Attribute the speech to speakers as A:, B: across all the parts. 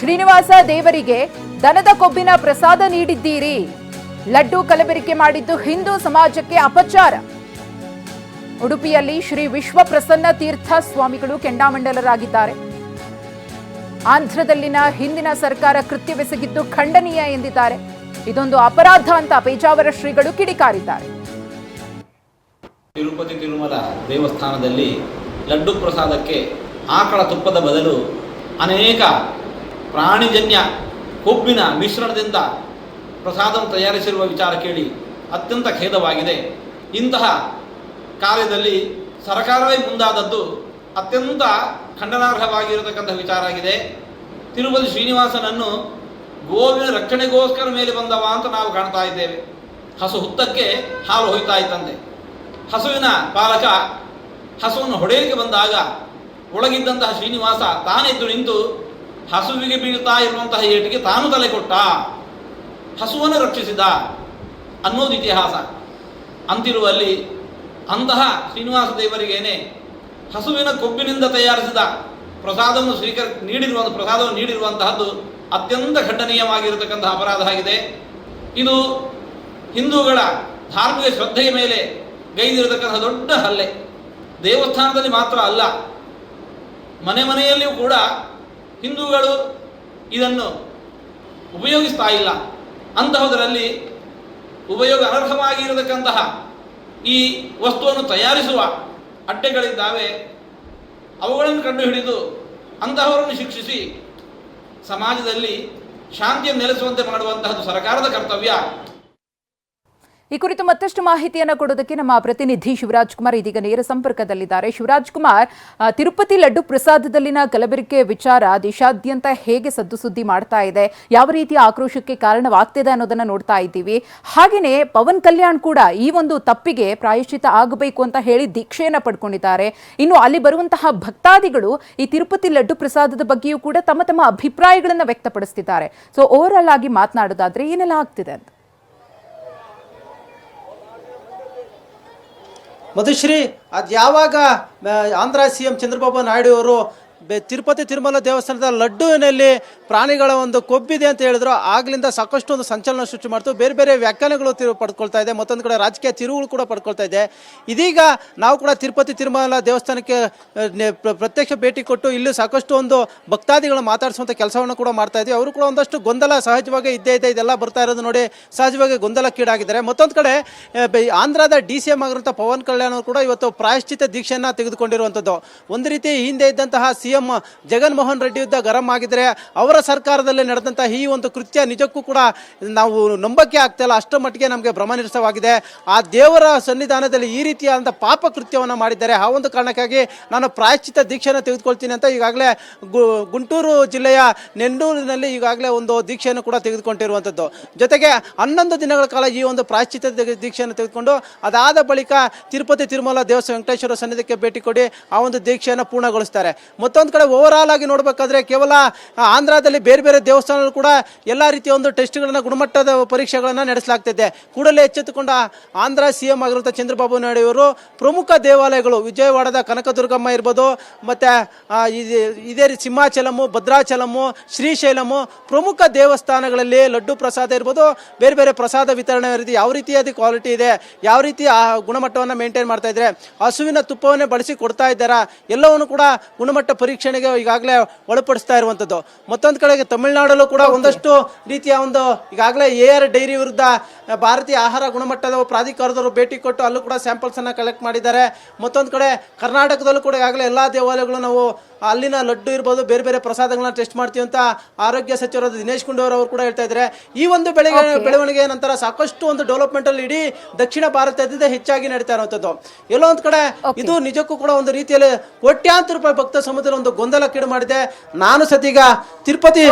A: ಶ್ರೀನಿವಾಸ ದೇವರಿಗೆ ದನದ ಕೊಬ್ಬಿನ ಪ್ರಸಾದ ನೀಡಿದ್ದೀರಿ. ಲಡ್ಡು ಕಲಬೆರಿಕೆ ಮಾಡಿದ್ದು ಹಿಂದೂ ಸಮಾಜಕ್ಕೆ ಅಪಚಾರ. ಉಡುಪಿಯಲ್ಲಿ ಶ್ರೀ ವಿಶ್ವಪ್ರಸನ್ನ ತೀರ್ಥ ಸ್ವಾಮಿಗಳು ಕೆಂಡಾಮಂಡಲರಾಗಿದ್ದಾರೆ. ಆಂಧ್ರದಲ್ಲಿನ ಹಿಂದಿನ ಸರ್ಕಾರ ಕೃತ್ಯವೆಸಗಿದ್ದು ಖಂಡನೀಯ ಎಂದಿದ್ದಾರೆ. ಇದೊಂದು ಅಪರಾಧ ಅಂತ ಪೇಜಾವರ ಶ್ರೀಗಳು ಕಿಡಿಕಾರಿದ್ದಾರೆ.
B: ತಿರುಪತಿ ತಿರುಮಲ ದೇವಸ್ಥಾನದಲ್ಲಿ ಲಡ್ಡು ಪ್ರಸಾದಕ್ಕೆ ಆಕಳ ತುಪ್ಪದ ಬದಲು ಅನೇಕ ಪ್ರಾಣಿಜನ್ಯ ಕೊಬ್ಬಿನ ಮಿಶ್ರಣದಿಂದ ಪ್ರಸಾದವನ್ನು ತಯಾರಿಸಿರುವ ವಿಚಾರ ಕೇಳಿ ಅತ್ಯಂತ ಖೇದವಾಗಿದೆ. ಇಂತಹ ಕಾರ್ಯದಲ್ಲಿ ಸರ್ಕಾರವೇ ಮುಂದಾದದ್ದು ಅತ್ಯಂತ ಖಂಡನಾರ್ಹವಾಗಿರತಕ್ಕಂಥ ವಿಚಾರ ಆಗಿದೆ. ತಿರುಪತಿ ಶ್ರೀನಿವಾಸನನ್ನು ಗೋವಿನ ರಕ್ಷಣೆಗೋಸ್ಕರ ಮೇಲೆ ಬಂದವ ಅಂತ ನಾವು ಕಾಣ್ತಾ ಇದ್ದೇವೆ. ಹಸು ಹುತ್ತಕ್ಕೆ ಹಾಲು ಹೋಯ್ತಾ ಇತ್ತಂತೆ. ಹಸುವಿನ ಪಾಲಕ ಹಸುವನ್ನು ಹೊಡೆಯಲಿಕ್ಕೆ ಬಂದಾಗ ಒಳಗಿದ್ದಂತಹ ಶ್ರೀನಿವಾಸ ತಾನೆದ್ದು ನಿಂತು ಹಸುವಿಗೆ ಬೀಳ್ತಾ ಇರುವಂತಹ ಏಟಿಗೆ ತಾನು ತಲೆ ಕೊಟ್ಟ. ಹಸುವನ್ನು ರಕ್ಷಿಸಿದ ಅನ್ನೋದು ಇತಿಹಾಸ. ಅಂತಿರುವಲ್ಲಿ ಅಂತಹ ಶ್ರೀನಿವಾಸ ದೇವರಿಗೇನೆ ಹಸುವಿನ ಕೊಬ್ಬಿನಿಂದ ತಯಾರಿಸಿದ ಪ್ರಸಾದವನ್ನು ಸ್ವೀಕರ್, ನೀಡಿರುವ, ಪ್ರಸಾದವನ್ನು ನೀಡಿರುವಂತಹದ್ದು ಅತ್ಯಂತ ಖಂಡನೀಯವಾಗಿರತಕ್ಕಂತಹ ಅಪರಾಧ ಆಗಿದೆ. ಇದು ಹಿಂದೂಗಳ ಧಾರ್ಮಿಕ ಶ್ರದ್ಧೆಯ ಮೇಲೆ ಗೈದಿರತಕ್ಕಂತಹ ದೊಡ್ಡ ಹಲ್ಲೆ. ದೇವಸ್ಥಾನದಲ್ಲಿ ಮಾತ್ರ ಅಲ್ಲ, ಮನೆ ಮನೆಯಲ್ಲಿಯೂ ಕೂಡ ಹಿಂದೂಗಳು ಇದನ್ನು ಉಪಯೋಗಿಸ್ತಾ ಇಲ್ಲ. ಅಂತಹದರಲ್ಲಿ ಉಪಯೋಗ ಅನರ್ಹವಾಗಿರತಕ್ಕಂತಹ ಈ ವಸ್ತುವನ್ನು ತಯಾರಿಸುವ ಅಡ್ಡೆಗಳಿದ್ದಾವೆ. ಅವುಗಳನ್ನು ಕಂಡುಹಿಡಿದು ಅಂತಹವರನ್ನು ಶಿಕ್ಷಿಸಿ ಸಮಾಜದಲ್ಲಿ ಶಾಂತಿಯನ್ನು ನೆಲೆಸುವಂತೆ ಮಾಡುವಂತಹದ್ದು ಸರ್ಕಾರದ ಕರ್ತವ್ಯ.
A: ಈ ಕುರಿತು ಮತ್ತಷ್ಟು ಮಾಹಿತಿಯನ್ನು ಕೊಡೋದಕ್ಕೆ ನಮ್ಮ ಪ್ರತಿನಿಧಿ ಶಿವರಾಜ್ ಕುಮಾರ್ ಇದೀಗ ನೇರ ಸಂಪರ್ಕದಲ್ಲಿದ್ದಾರೆ. ಶಿವರಾಜ್ ಕುಮಾರ್ ತಿರುಪತಿ ಲಡ್ಡು ಪ್ರಸಾದದಲ್ಲಿನ ಕಲಬೆರಕೆ ವಿಚಾರ ದೇಶಾದ್ಯಂತ ಹೇಗೆ ಸದ್ದು ಸುದ್ದಿ ಮಾಡ್ತಾ ಇದೆ? ಯಾವ ರೀತಿಯ ಆಕ್ರೋಶಕ್ಕೆ ಕಾರಣವಾಗ್ತಿದೆ ಅನ್ನೋದನ್ನ ನೋಡ್ತಾ ಇದ್ದೀವಿ. ಹಾಗೆಯೇ ಪವನ್ ಕಲ್ಯಾಣ್ ಕೂಡ ಈ ಒಂದು ತಪ್ಪಿಗೆ ಪ್ರಾಯಶ್ಚಿತ ಆಗಬೇಕು ಅಂತ ಹೇಳಿ ದೀಕ್ಷೆಯನ್ನ ಪಡ್ಕೊಂಡಿದ್ದಾರೆ. ಇನ್ನು ಅಲ್ಲಿ ಬರುವಂತಹ ಭಕ್ತಾದಿಗಳು ಈ ತಿರುಪತಿ ಲಡ್ಡು ಪ್ರಸಾದದ ಬಗ್ಗೆಯೂ ಕೂಡ ತಮ್ಮ ತಮ್ಮ ಅಭಿಪ್ರಾಯಗಳನ್ನು ವ್ಯಕ್ತಪಡಿಸ್ತಿದ್ದಾರೆ. ಸೊ ಓವರ್ ಆಲ್ ಆಗಿ ಮಾತನಾಡೋದಾದ್ರೆ ಏನೆಲ್ಲ ಆಗ್ತಿದೆ ಅಂತ?
C: ಮಧುಶ್ರೀ ಅದು ಯಾವಾಗ ಆಂಧ್ರ ಸಿ ಎಂ ಚಂದ್ರಬಾಬು ನಾಯ್ಡು ಅವರು ತಿರುಪತಿ ತಿರುಮಲ ದೇವಸ್ಥಾನದ ಲಡ್ಡುವಿನಲ್ಲಿ ಪ್ರಾಣಿಗಳ ಒಂದು ಕೊಬ್ಬಿದೆ ಅಂತ ಹೇಳಿದ್ರು. ಆಗ್ಲಿಂದ ಸಾಕಷ್ಟು ಒಂದು ಸಂಚಲನ ಸೃಷ್ಟಿ ಮಾಡ್ತು. ಬೇರೆ ಬೇರೆ ವ್ಯಾಖ್ಯಾನಗಳು ತಿರು ಪಡ್ಕೊಳ್ತಾ ಇದೆ. ಮತ್ತೊಂದು ಕಡೆ ರಾಜಕೀಯ ತಿರುವುಗಳು ಕೂಡ ಪಡ್ಕೊಳ್ತಾ ಇದೆ. ಇದೀಗ ನಾವು ಕೂಡ ತಿರುಪತಿ ತಿರುಮಲ ದೇವಸ್ಥಾನಕ್ಕೆ ಪ್ರತ್ಯಕ್ಷ ಭೇಟಿ ಕೊಟ್ಟು ಇಲ್ಲಿ ಸಾಕಷ್ಟು ಒಂದು ಭಕ್ತಾದಿಗಳು ಮಾತಾಡಿಸುವಂಥ ಕೆಲಸವನ್ನು ಕೂಡ ಮಾಡ್ತಾ ಇದ್ವಿ. ಅವರು ಕೂಡ ಒಂದಷ್ಟು ಗೊಂದಲ ಸಹಜವಾಗಿ ಇದ್ದೇ ಇದೆ. ಇದೆಲ್ಲ ಬರ್ತಾ ಇರೋದು ನೋಡಿ ಸಹಜವಾಗಿ ಗೊಂದಲಕ್ಕೀಡಾಗಿದ್ದಾರೆ. ಮತ್ತೊಂದು ಕಡೆ ಆಂಧ್ರದ ಡಿ ಸಿ ಎಂ ಆಗಿರುವಂಥ ಪವನ್ ಕಲ್ಯಾಣ್ ಅವರು ಕೂಡ ಇವತ್ತು ಪ್ರಾಯಶ್ಚಿತ ದೀಕ್ಷೆಯನ್ನು ತೆಗೆದುಕೊಂಡಿರುವಂಥದ್ದು. ಒಂದು ರೀತಿ ಹಿಂದೆ ಇದ್ದಂತಹ ಸಿ ಎಂ ಜಗನ್ಮೋಹನ್ ರೆಡ್ಡಿ ಯುದ್ಧ ಗರಂ ಆಗಿದ್ರೆ ಅವರ ಸರ್ಕಾರದಲ್ಲಿ ನಡೆದಂಥ ಈ ಒಂದು ಕೃತ್ಯ ನಿಜಕ್ಕೂ ಕೂಡ ನಾವು ನಂಬಕ್ಕೆ ಆಗ್ತಾ ಇಲ್ಲ. ಅಷ್ಟರ ಮಟ್ಟಿಗೆ ನಮಗೆ ಭ್ರಮನಿರಸವಾಗಿದೆ. ಆ ದೇವರ ಸನ್ನಿಧಾನದಲ್ಲಿ ಈ ರೀತಿಯಾದಂಥ ಪಾಪ ಕೃತ್ಯವನ್ನು ಮಾಡಿದ್ದಾರೆ. ಆ ಒಂದು ಕಾರಣಕ್ಕಾಗಿ ನಾನು ಪ್ರಾಯಶ್ಚಿತ ದೀಕ್ಷೆಯನ್ನು ತೆಗೆದುಕೊಳ್ತೀನಿ ಅಂತ ಈಗಾಗಲೇ ಗುಂಟೂರು ಜಿಲ್ಲೆಯ ನೆಂಡೂರಿನಲ್ಲಿ ಈಗಾಗಲೇ ಒಂದು ದೀಕ್ಷೆಯನ್ನು ಕೂಡ ತೆಗೆದುಕೊಂಡಿರುವಂಥದ್ದು ಜೊತೆಗೆ ಹನ್ನೊಂದು ದಿನಗಳ ಕಾಲ ಈ ಒಂದು ಪ್ರಾಯಶ್ಚಿತ ದೀಕ್ಷೆಯನ್ನು ತೆಗೆದುಕೊಂಡು ಅದಾದ ಬಳಿಕ ತಿರುಪತಿ ತಿರುಮಲ ದೇವಸ್ಥಾನ ವೆಂಕಟೇಶ್ವರ ಸನ್ನಿಧಿಗೆ ಭೇಟಿ ಕೊಡಿ ಆ ಒಂದು ದೀಕ್ಷೆಯನ್ನು ಪೂರ್ಣಗೊಳಿಸ್ತಾರೆ. ಮತ್ತೊಂದು ಕಡೆ ಓವರ್ ಆಲ್ ಆಗಿ ನೋಡಬೇಕಾದ್ರೆ ಕೇವಲ ಆಂಧ್ರದಲ್ಲಿ ಬೇರೆ ಬೇರೆ ದೇವಸ್ಥಾನಗಳು ಕೂಡ ಎಲ್ಲ ರೀತಿಯ ಒಂದು ಟೆಸ್ಟ್ಗಳನ್ನ ಗುಣಮಟ್ಟದ ಪರೀಕ್ಷೆಗಳನ್ನು ನಡೆಸಲಾಗ್ತಿದೆ. ಕೂಡಲೇ ಎಚ್ಚೆತ್ತುಕೊಂಡ ಆಂಧ್ರ ಸಿ ಎಂ ಆಗಿರುವಂಥ ಚಂದ್ರಬಾಬು ನಾಯ್ಡು ಪ್ರಮುಖ ದೇವಾಲಯಗಳು, ವಿಜಯವಾಡದ ಕನಕದುರ್ಗಮ್ಮ ಇರ್ಬೋದು, ಮತ್ತು ಇದೇ ರೀತಿ ಸಿಂಹಾಚಲಮು, ಭದ್ರಾಚಲಮು, ಶ್ರೀಶೈಲಮು, ಪ್ರಮುಖ ದೇವಸ್ಥಾನಗಳಲ್ಲಿ ಲಡ್ಡು ಪ್ರಸಾದ ಇರ್ಬೋದು, ಬೇರೆ ಬೇರೆ ಪ್ರಸಾದ ವಿತರಣೆ ಯಾವ ರೀತಿಯಾದ ಕ್ವಾಲಿಟಿ ಇದೆ, ಯಾವ ರೀತಿ ಆ ಗುಣಮಟ್ಟವನ್ನು ಮೇಂಟೈನ್ ಮಾಡ್ತಾ ಇದ್ದಾರೆ, ಹಸುವಿನ ತುಪ್ಪವನ್ನೇ ಬಳಸಿ ಕೊಡ್ತಾ ಇದ್ದಾರಾ, ಎಲ್ಲವನ್ನು ಕೂಡ ಗುಣಮಟ್ಟ ಪರೀಕ್ಷಣೆಗೆ ಈಗಾಗಲೇ ಒಳಪಡಿಸ್ತಾ ಇರುವಂಥದ್ದು ಮತ್ತೊಂದು ಕಡೆಗೆ ತಮಿಳುನಾಡಲ್ಲೂ ಕೂಡ ಒಂದಷ್ಟು ರೀತಿಯ ಒಂದು ಈಗಾಗಲೇ ಎ ಆರ್ ಡೈರಿ ವಿರುದ್ಧ ಭಾರತೀಯ ಆಹಾರ ಗುಣಮಟ್ಟದ ಪ್ರಾಧಿಕಾರದವರು ಭೇಟಿ ಕೊಟ್ಟು ಅಲ್ಲೂ ಕೂಡ ಸ್ಯಾಂಪಲ್ಸನ್ನು ಅನ್ನ ಕಲೆಕ್ಟ್ ಮಾಡಿದ್ದಾರೆ. ಮತ್ತೊಂದು ಕಡೆ ಕರ್ನಾಟಕದಲ್ಲೂ ಕೂಡ ಈಗಾಗಲೇ ಎಲ್ಲ ದೇವಾಲಯಗಳು ನಾವು ಅಲ್ಲಿನ ಲಡ್ಡು ಇರ್ಬೋದು ಬೇರೆ ಬೇರೆ ಪ್ರಸಾದಗಳನ್ನ ಟೆಸ್ಟ್ ಮಾಡ್ತೀವಿ ಅಂತ ಆರೋಗ್ಯ ಸಚಿವರಾದ ದಿನೇಶ್ ಗುಂಡೂರಾವ್ ಅವರು ಕೂಡ ಹೇಳ್ತಾ ಇದ್ದಾರೆ. ಈ ಒಂದು ಬೆಳಗ್ಗೆ ಬೆಳವಣಿಗೆ ನಂತರ ಸಾಕಷ್ಟು ಒಂದು ಡೆವಲಪ್ಮೆಂಟ್ ಅಲ್ಲಿ ಇಡೀ ದಕ್ಷಿಣ ಭಾರತದಿಂದ ಹೆಚ್ಚಾಗಿ ನಡೀತಾ ಇರುವಂತದ್ದು. ಎಲ್ಲೋ ಒಂದ್ ಕಡೆ ಇದು ನಿಜಕ್ಕೂ ಕೂಡ ಒಂದು ರೀತಿಯಲ್ಲಿ ಕೋಟ್ಯಾಂತರ ರೂಪಾಯಿ ಭಕ್ತ ಸಮುದ್ರ ಒಂದು ಗೊಂದಲಕ್ಕೀಡು ಮಾಡಿದೆ. ನಾನು ಸತೀಗ ತಿರುಪತಿ.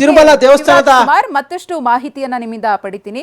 C: ತಿರುಮಲ ದೇವಸ್ಥಾನದ
A: ಮತ್ತಷ್ಟು ಮಾಹಿತಿಯನ್ನ ನಿಮ್ಮಿಂದ ಪಡಿತೀನಿ.